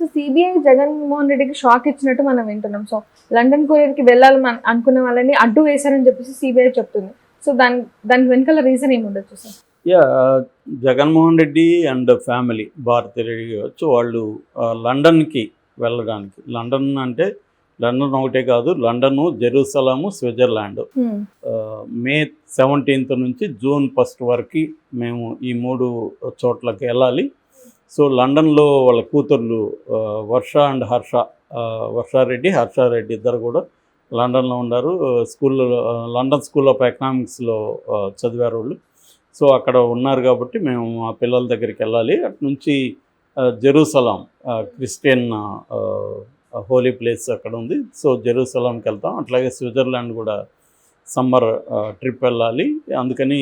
So CBI Jaganmohan రెడ్డికి shock ఇచ్చినట్టు మనం వింటున్నాం. సో లండన్ కొరియర్కి వెళ్ళాలి అనుకున్న వాళ్ళని అడ్డు వేశారని చెప్పేసి సిబిఐ చెప్తుంది. సో దాని దానికి వెనకాల రీజన్ ఏమి ఉండొచ్చు sir yeah Jaganmohan Reddy and family Bharathi Reddy కావచ్చు వాళ్ళు ఆ, లండన్కి వెళ్ళడానికి. లండన్ అంటే లండన్ ఒకటే కాదు లండను జెరూసలము స్విట్జర్లాండ్. హ్మ్. ఆ, మే సెవెంటీన్త్ నుంచి జూన్ ఫస్ట్ వరకు మేము ఈ మూడు చోట్లకి వెళ్ళాలి. సో లండన్లో వాళ్ళ కూతుర్లు వర్ష అండ్ హర్ష వర్షారెడ్డి హర్షారెడ్డి ఇద్దరు కూడా లండన్లో ఉన్నారు. స్కూల్లో లండన్ స్కూల్ ఆఫ్ ఎకనామిక్స్లో చదివారు వాళ్ళు సో అక్కడ ఉన్నారు కాబట్టి మేము ఆ పిల్లల దగ్గరికి వెళ్ళాలి. అటు నుంచి జెరూసలాం క్రిస్టియన్ హోలీ ప్లేస్ అక్కడ ఉంది. సో జెరూసలాంకి వెళ్తాం. అట్లాగే స్విట్జర్లాండ్ కూడా సమ్మర్ ట్రిప్ వెళ్ళాలి. అందుకని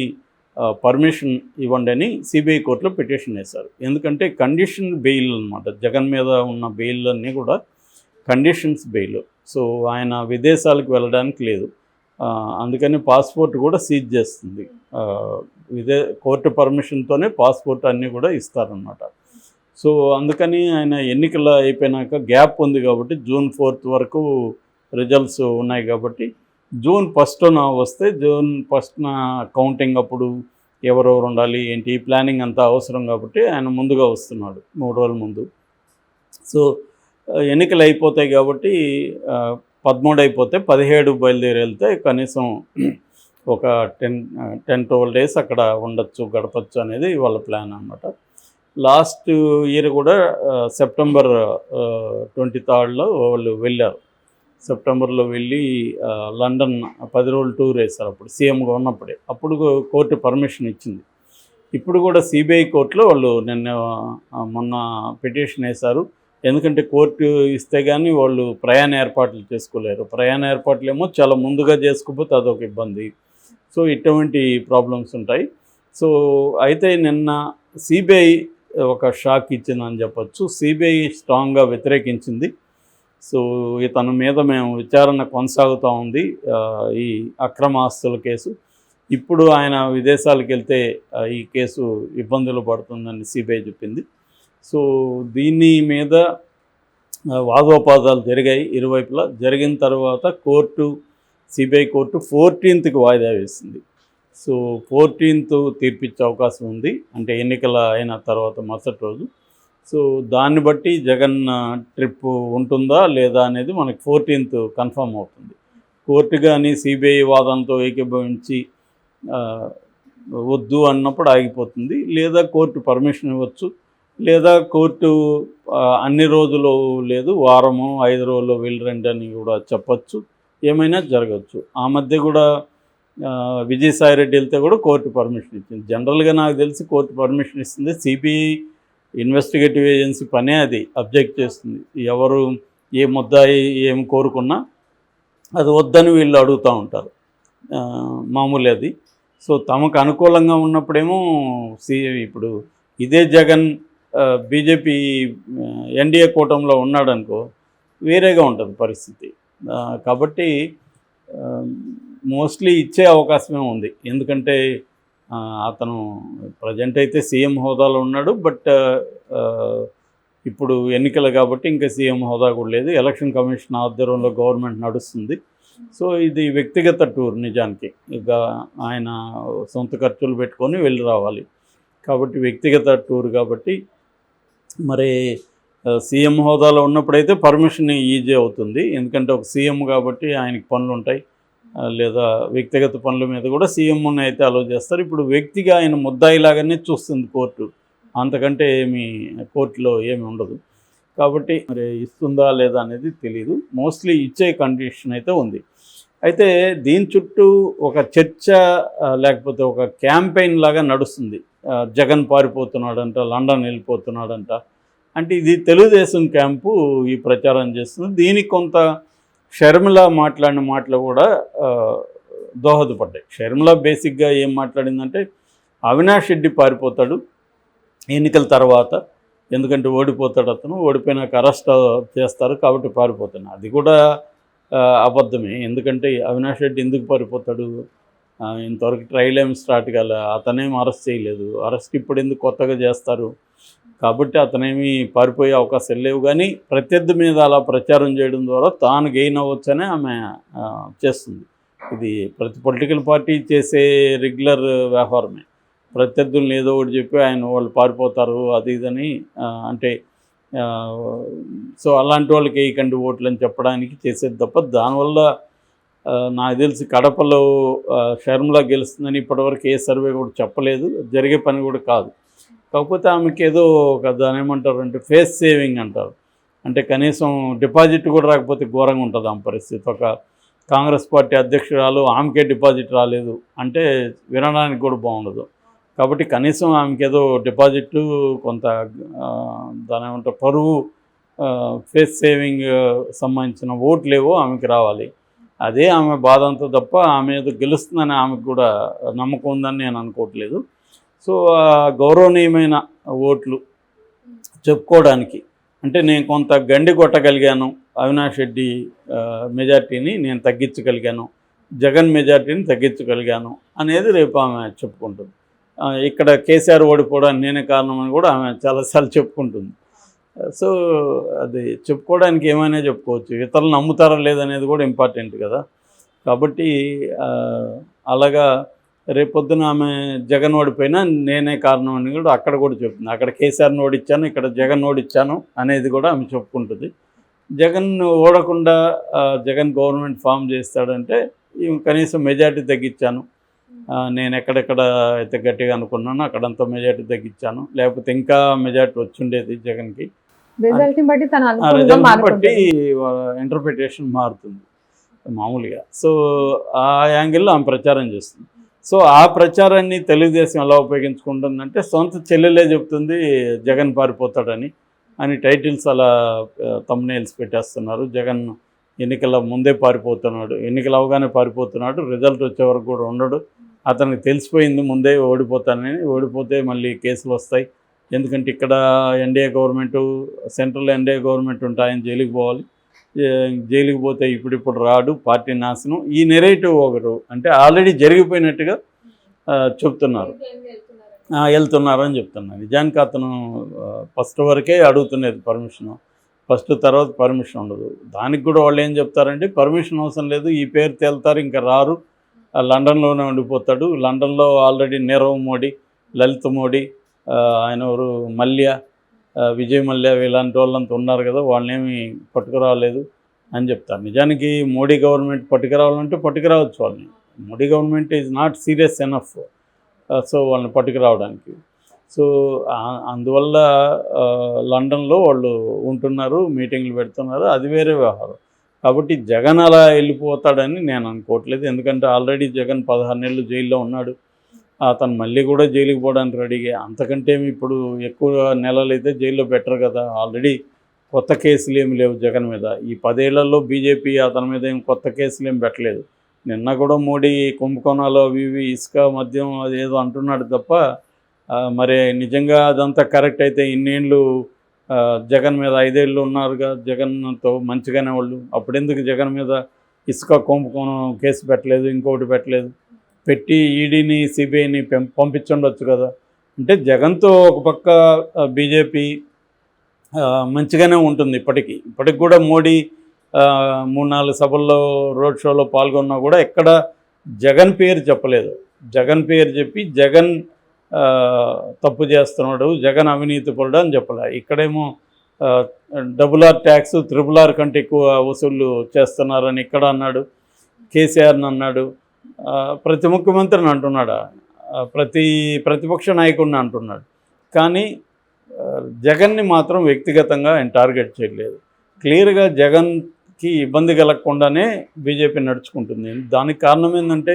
పర్మిషన్ ఇవ్వండి అని సిబిఐ కోర్టులో పిటిషన్ వేశారు. ఎందుకంటే కండిషన్ బెయిల్ అనమాట జగన్ మీద ఉన్న బెయిల్ అన్నీ కూడా కండిషన్స్ బెయిల్. సో ఆయన విదేశాలకు వెళ్ళడానికి లేదు. అందుకని పాస్పోర్ట్ కూడా సీజ్ చేస్తుంది. విదే కోర్టు పర్మిషన్తోనే పాస్పోర్ట్ అన్నీ కూడా ఇస్తారనమాట సో అందుకని ఆయన ఎన్నికలు అయిపోయినాక గ్యాప్ ఉంది కాబట్టి జూన్ ఫోర్త్ వరకు రిజల్ట్స్ ఉన్నాయి కాబట్టి జూన్ ఫస్ట్న వస్తే జూన్ ఫస్ట్న కౌంటింగ్ అప్పుడు ఎవరెవరు ఉండాలి ఏంటి? ఈ ప్లానింగ్ అంతా అవసరం కాబట్టి ఆయన ముందుగా వస్తున్నాడు మూడు రోజుల ముందు. సో ఎన్నికలు అయిపోతాయి కాబట్టి పదమూడు అయిపోతే పదిహేడు బయలుదేరి వెళ్తే కనీసం ఒక టెన్ టెన్ ట్వెల్వ్ డేస్ అక్కడ ఉండొచ్చు గడపచ్చు అనేది వాళ్ళ ప్లాన్ అనమాట లాస్ట్ ఇయర్ కూడా సెప్టెంబర్ ట్వంటీ థర్డ్లో వాళ్ళు వెళ్ళారు. సెప్టెంబర్లో వెళ్ళి లండన్ పది రోజులు టూర్ వేశారు అప్పుడు సీఎంగా ఉన్నప్పుడే. అప్పుడు కోర్టు పర్మిషన్ ఇచ్చింది. ఇప్పుడు కూడా సిబిఐ కోర్టులో వాళ్ళు నిన్న మొన్న పిటిషన్ వేశారు. ఎందుకంటే కోర్టు ఇస్తే కానీ వాళ్ళు ప్రయాణ ఏర్పాట్లు చేసుకోలేరు. ప్రయాణ ఏర్పాట్లు ఏమో చాలా ముందుగా చేసుకోకపోతే అదొక ఇబ్బంది. సో ఇటువంటి ప్రాబ్లమ్స్ ఉంటాయి. సో అయితే నిన్న సిబిఐ ఒక షాక్ ఇచ్చిందని చెప్పొచ్చు. సిబిఐ స్ట్రాంగ్గా వ్యతిరేకించింది. సో ఇతని మీద మేము విచారణ కొనసాగుతూ ఉంది ఈ అక్రమ ఆస్తుల కేసు. ఇప్పుడు ఆయన విదేశాలకు వెళ్తే ఈ కేసు ఇబ్బందులు పడుతుందని సిబిఐ చెప్పింది. సో దీని మీద వాదోపాదాలు జరిగాయి ఇరువైపులా. జరిగిన తర్వాత కోర్టు సిబిఐ కోర్టు ఫోర్టీన్త్కి వాయిదా వేసింది. సో ఫోర్టీన్త్ తీర్పిచ్చే అవకాశం ఉంది. అంటే ఎన్నికల అయిన తర్వాత మరుసటి రోజు. సో దాన్ని బట్టి జగన్ ట్రిప్ ఉంటుందా లేదా అనేది మనకి ఫోర్టీన్త్ కన్ఫర్మ్ అవుతుంది. కోర్టు కానీ సిబిఐ వాదనతో ఏకీభవించి వద్దు అన్నప్పుడు ఆగిపోతుంది. లేదా కోర్టు పర్మిషన్ ఇవ్వచ్చు. లేదా కోర్టు అన్ని రోజులు లేదు వారము ఐదు రోజులు వెళ్ళరండి అని కూడా చెప్పచ్చు. ఏమైనా జరగచ్చు. ఆ మధ్య కూడా విజయసాయి రెడ్డి వెళ్తే కూడా కోర్టు పర్మిషన్ ఇచ్చింది. జనరల్గా నాకు తెలిసి కోర్టు పర్మిషన్ ఇస్తుంది. సిబిఐ ఇన్వెస్టిగేటివ్ ఏజెన్సీ పనే అది అబ్జెక్ట్ చేస్తుంది. ఎవరు ఏ ముద్దాయి ఏం కోరుకున్నా అది వద్దని వీళ్ళు అడుగుతూ ఉంటారు. మామూలు అది. సో తమకు అనుకూలంగా ఉన్నప్పుడేమో సి ఇప్పుడు ఇదే జగన్ బీజేపీ ఎన్డీఏ కూటమిలో ఉన్నాడనుకో వేరేగా ఉంటుంది పరిస్థితి. కాబట్టి మోస్ట్లీ ఇచ్చే అవకాశమే ఉంది. ఎందుకంటే అతను ప్రజెంట్ అయితే సీఎం హోదాలో ఉన్నాడు బట్ ఇప్పుడు ఎన్నికలు కాబట్టి ఇంకా సీఎం హోదా కూడా లేదు. ఎలక్షన్ కమిషన్ ఆధ్వర్యంలో గవర్నమెంట్ నడుస్తుంది. సో ఇది వ్యక్తిగత టూర్ నిజానికి. ఇక ఆయన సొంత ఖర్చులు పెట్టుకొని వెళ్ళి రావాలి. కాబట్టి వ్యక్తిగత టూర్ కాబట్టి మరి సీఎం హోదాలో ఉన్నప్పుడైతే పర్మిషన్ ఈజీ అవుతుంది. ఎందుకంటే ఒక సీఎం కాబట్టి ఆయనకి పనులు ఉంటాయి లేదా వ్యక్తిగత పనుల మీద కూడా సీఎంని అయితే అలో చేస్తారు. ఇప్పుడు వ్యక్తిగా ఆయన ముద్దాయిలాగానే చూస్తుంది కోర్టు. అంతకంటే ఏమి కోర్టులో ఏమి ఉండదు. కాబట్టి మరి ఇస్తుందా లేదా అనేది తెలియదు మోస్ట్లీ ఇచ్చే కండిషన్ అయితే ఉంది. అయితే దీని చుట్టూ ఒక చర్చ లేకపోతే ఒక క్యాంపెయిన్ లాగా నడుస్తుంది. జగన్ పారిపోతున్నాడంట లండన్ వెళ్ళిపోతున్నాడంట. అంటే ఇది తెలుగుదేశం క్యాంపు ఈ ప్రచారం చేస్తుంది. దీనికి కొంత షర్మిల మాట్లాడిన మాటలు కూడా దోహదపడ్డాయి. షర్మిల బేసిక్గా ఏం మాట్లాడిందంటే అవినాష్ రెడ్డి పారిపోతాడు ఎన్నికల తర్వాత. ఎందుకంటే ఓడిపోతాడు అతను. ఓడిపోయినాక అరెస్ట్ చేస్తారు కాబట్టి పారిపోతాను అది కూడా అబద్ధమే. ఎందుకంటే అవినాష్ రెడ్డి ఎందుకు పారిపోతాడు? ఇంతవరకు ట్రయల్ ఏం స్టార్ట్ కాలే. అతనేం అరెస్ట్ చేయలేదు. అరెస్ట్ ఇప్పుడు ఎందుకు కొత్తగా చేస్తారు? కాబట్టి అతనేమి పారిపోయే అవకాశాలు లేవు. కానీ ప్రత్యర్థి మీద అలా ప్రచారం చేయడం ద్వారా తాను గెయిన్ అవ్వచ్చని ఆమె చేస్తుంది. ఇది ప్రతి పొలిటికల్ పార్టీ చేసే రెగ్యులర్ వ్యవహారమే. ప్రత్యర్థులను ఏదో ఒకటి చెప్పి ఆయన వాళ్ళు పారిపోతారు అది ఇదని అంటే సో అలాంటి వాళ్ళకి వేయకండి ఓట్లు అని చెప్పడానికి చేసేది తప్ప దానివల్ల నాకు తెలిసి కడపలో షర్మిలా గెలుస్తుందని ఇప్పటివరకు ఏ సర్వే కూడా చెప్పలేదు. జరిగే పని కూడా కాదు. కాకపోతే ఆమెకి ఏదో ఒక దాని ఏమంటారు అంటే ఫేస్ సేవింగ్ అంటారు. అంటే కనీసం డిపాజిట్ కూడా రాకపోతే ఘోరంగా ఉంటుంది ఆమె పరిస్థితి. ఒక కాంగ్రెస్ పార్టీ అధ్యక్షురాలు ఆమెకే డిపాజిట్ రాలేదు అంటే వినడానికి కూడా బాగుండదు. కాబట్టి కనీసం ఆమెకి ఏదో డిపాజిట్ కొంత దాని ఏమంటారు పరువు ఫేస్ సేవింగ్ సంబంధించిన ఓట్లేవో ఆమెకి రావాలి. అదే ఆమె బాధ అంతా తప్ప ఆమె ఏదో గెలుస్తుందని ఆమెకు కూడా నమ్మకం ఉందని నేను అనుకోవట్లేదు. సో గౌరవనీయమైన ఓట్లు చెప్పుకోవడానికి అంటే నేను కొంత గండి కొట్టగలిగాను అవినాష్ రెడ్డి మెజార్టీని నేను తగ్గించగలిగాను జగన్ మెజార్టీని తగ్గించగలిగాను అనేది రేపు ఆమె చెప్పుకుంటుంది. ఇక్కడ కేసీఆర్ ఓడిపోవడానికి నేనే కారణమని కూడా ఆమె చాలాసార్లు చెప్పుకుంటుంది. సో అది చెప్పుకోవడానికి ఏమైనా చెప్పుకోవచ్చు. ఇతరులు నమ్ముతారా లేదనేది కూడా ఇంపార్టెంట్ కదా. కాబట్టి అలాగా రేపొద్దున ఆమె జగన్ ఓడిపోయినా నేనే కారణం అని కూడా అక్కడ కూడా చెప్తుంది అక్కడ కేసీఆర్ని ఓడిచ్చాను ఇక్కడ జగన్ ఓడిచ్చాను అనేది కూడా ఆమె చెప్పుకుంటుంది. జగన్ ఓడకుండా జగన్ గవర్నమెంట్ ఫామ్ చేస్తాడంటే కనీసం మెజార్టీ తగ్గించాను. నేను ఎక్కడెక్కడ అయితే గట్టిగా అనుకున్నానో అక్కడంతా మెజార్టీ తగ్గించాను. లేకపోతే ఇంకా మెజార్టీ వచ్చిండేది జగన్కి. బట్టి ఇంటర్ప్రిటేషన్ మారుతుంది. మామూలుగా. సో ఆ యాంగిల్లో ఆమె ప్రచారం చేస్తుంది. సో ఆ ప్రచారాన్ని తెలుగుదేశం ఎలా ఉపయోగించుకుంటుందంటే సొంత చెల్లెలే చెప్తుంది జగన్ పారిపోతాడని అని టైటిల్స్ అలా తమ్నేల్స్ పెట్టేస్తున్నారు. జగన్ ఎన్నికల ముందే పారిపోతున్నాడు ఎన్నికలు అవగానే పారిపోతున్నాడు రిజల్ట్ వచ్చే వరకు కూడా ఉండడు. అతనికి తెలిసిపోయింది ముందే ఓడిపోతానని ఓడిపోతే మళ్ళీ కేసులు వస్తాయి. ఎందుకంటే ఇక్కడ NDA government central NDA government ఉంటే ఆయన జైలుకి పోవాలి. జైలుకి పోతే ఇప్పుడిప్పుడు రాడు పార్టీ నాశనం. ఈ నెరేటివ్ ఒకరు అంటే ఆల్రెడీ జరిగిపోయినట్టుగా చెప్తున్నారు. వెళ్తున్నారని వెళ్తున్నారు అని చెప్తున్నారు. నిజానికి అతను ఫస్ట్ వరకే అడుగుతున్నది పర్మిషన్ ఫస్ట్ తర్వాత పర్మిషన్ ఉండదు. దానికి కూడా వాళ్ళు ఏం చెప్తారంటే పర్మిషన్ అవసరం లేదు ఈ పేరు తేలుతారు ఇంకా రారు. లండన్లోనే ఉండిపోతాడు. లండన్లో ఆల్రెడీ నీరవ్ మోడీ లలిత్ మోడీ ఆయన ఎవరు? మల్య విజయ్ మల్య ఇలాంటి వాళ్ళంతా ఉన్నారు కదా వాళ్ళనేమి పట్టుకురాలేదు అని చెప్తారు. నిజానికి మోడీ గవర్నమెంట్ పట్టుకురావాలంటే పట్టుకురావచ్చు వాళ్ళని. Modi government is not serious enough so వాళ్ళని పట్టుకురావడానికి. సో అందువల్ల లండన్లో వాళ్ళు ఉంటున్నారు మీటింగ్లు పెడుతున్నారు అది వేరే వ్యవహారం. కాబట్టి జగన్ అలా వెళ్ళిపోతాడని నేను అనుకోవట్లేదు. ఎందుకంటే ఆల్రెడీ జగన్ పదహారు నెలలు జైల్లో ఉన్నాడు. అతను మళ్ళీ కూడా జైలుకి పోవడానికి రెడీగా అంతకంటే ఇప్పుడు ఎక్కువ నెలలు అయితే జైల్లో బెటర్ కదా. ఆల్రెడీ కొత్త కేసులు ఏమి లేవు జగన్ మీద. ఈ పదేళ్ళలో బీజేపీ అతని మీద ఏం కొత్త కేసులు ఏం పెట్టలేదు. నిన్న కూడా మోడీ కుంభకోణాలు అవి ఇవి ఇసుక మద్యం అది ఏదో అంటున్నాడు తప్ప మరి నిజంగా అదంతా కరెక్ట్ అయితే ఇన్నేళ్ళు జగన్ మీద ఐదేళ్ళు ఉన్నారుగా. జగన్తో మంచిగానే వాళ్ళు. అప్పుడెందుకు జగన్ మీద ఇసుక కుంభకోణం కేసు పెట్టలేదు ఇంకొకటి పెట్టలేదు? పెట్టి ఈడీని సిబిఐని పంపించుండొచ్చు కదా. అంటే జగన్తో ఒక పక్క బీజేపీ మంచిగానే ఉంటుంది ఇప్పటికీ. ఇప్పటికి కూడా మోడీ మూడు నాలుగు సభల్లో రోడ్ షోలో పాల్గొన్నా కూడా ఎక్కడ జగన్ పేరు చెప్పలేదు. జగన్ పేరు చెప్పి జగన్ తప్పు చేస్తున్నాడు జగన్ అవినీతి పరుడు అని చెప్పలే. ఇక్కడేమో double R tax triple R కంటే ఎక్కువ వసూళ్ళు చేస్తున్నారని ఇక్కడ అన్నాడు కేసీఆర్ని అన్నాడు. ప్రతి ముఖ్యమంత్రిని అంటున్నాడా? ప్రతి ప్రతిపక్ష నాయకుడిని అంటున్నాడు. కానీ జగన్ని మాత్రం వ్యక్తిగతంగా ఆయన టార్గెట్ చేయలేదు క్లియర్గా జగన్కి ఇబ్బంది కలగకుండానే బీజేపీ నడుచుకుంటుంది. దానికి కారణం ఏంటంటే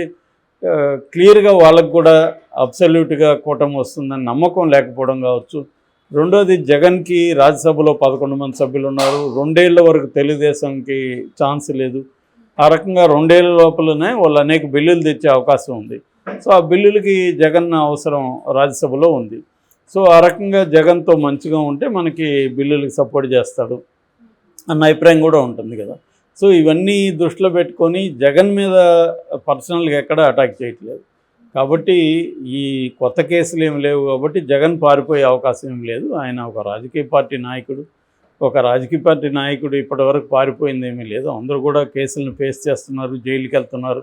క్లియర్గా వాళ్ళకు కూడా అబ్సల్యూట్గా కూటమి వస్తుందని నమ్మకం లేకపోవడం కావచ్చు. రెండోది జగన్కి రాజ్యసభలో పదకొండు మంది సభ్యులు ఉన్నారు. రెండేళ్ళ వరకు తెలుగుదేశంకి ఛాన్స్ లేదు. ఆ రకంగా రెండేళ్ళ లోపలనే వాళ్ళు అనేక బిల్లులు తెచ్చే అవకాశం ఉంది. సో ఆ బిల్లులకి జగన్ అవసరం రాజ్యసభలో ఉంది. సో ఆ రకంగా జగన్తో మంచిగా ఉంటే మనకి బిల్లులకి సపోర్ట్ చేస్తాడు అన్న అభిప్రాయం కూడా ఉంటుంది కదా. సో ఇవన్నీ దృష్టిలో పెట్టుకొని జగన్ మీద పర్సనల్గా ఎక్కడ అటాక్ చేయట్లేదు. కాబట్టి ఈ కొత్త కేసులు ఏమి లేవు కాబట్టి జగన్ పారిపోయే అవకాశం ఏం లేదు. ఆయన ఒక రాజకీయ పార్టీ నాయకుడు. ఒక రాజకీయ పార్టీ నాయకుడు ఇప్పటివరకు పారిపోయింది ఏమీ లేదు. అందరూ కూడా కేసులను ఫేస్ చేస్తున్నారు జైలుకి వెళ్తున్నారు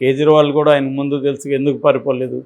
కేజ్రీవాల్ కూడా ఆయన ముందు తెలుసు ఎందుకు పారిపోలేదు?